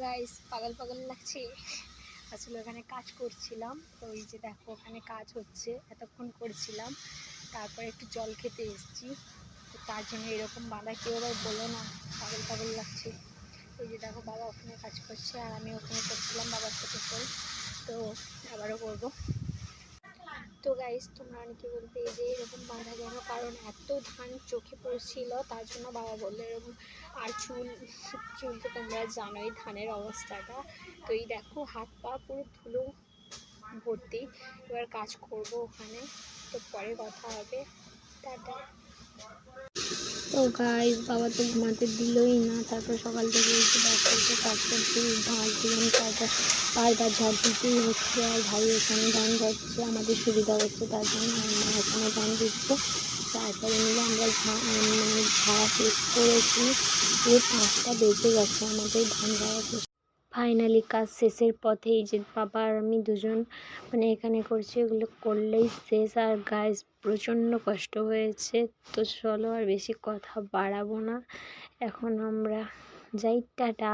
Guys পাগল পাগল লাগছে। আসলে ওখানে কাজ করছিলাম, তো ওই যে দেখো ওখানে কাজ হচ্ছে, এতক্ষণ করছিলাম, তারপরে একটু জল খেতে এসেছি। তো তার জন্য এরকম বাঁধা কেউ আবার বলো না, পাগল পাগল লাগছে। ওই যে দেখো বাবা ওখানে কাজ করছে, আর আমি ওখানে করছিলাম বাবার সাথে তো আবারও করব। তো গাইস তোমরা অনেকে বলবে যে এরকম বাঁধা কেন কারণ এত ধান চোখে পড়ছিল, তার জন্য বাবা বলল এরকম আর চুল চুল তো তোমরা জানোই ধানের অবস্থাটা। তো এই দেখো, হাত পা পুরো ধুলো ভর্তি। এবার কাজ করব ওখানে, তো পরে কথা হবে। টাটা। তো গাইস বাবা তো ঘুমাতে দিলই না। তারপর সকাল থেকে এসে ডাক্তারকে কাজ করছি ঘাস দিলাম তারপর বারবার ঝাড় দিতেই হচ্ছে আর ভাই এখানে ধান যাচ্ছে আমাদের সুবিধা হচ্ছে তার জন্য মা এখানে ধান দিচ্ছে। তারপরে মিলে আমরা মানে ঝাড়া শেষ করেছি পুরো পাঁচটা বেঁচে গেছে আমাদের ধান ঝাড়া ফাইনালি কাজ শেষের পথে এই যে বাবা আর আমি দুজন মানে এখানে করছি, এগুলো করলেই শেষ। আর গায়ে প্রচণ্ড কষ্ট হয়েছে। তো চলো আর বেশি কথা বাড়াবো না। এখন আমরা যাই, টাটা।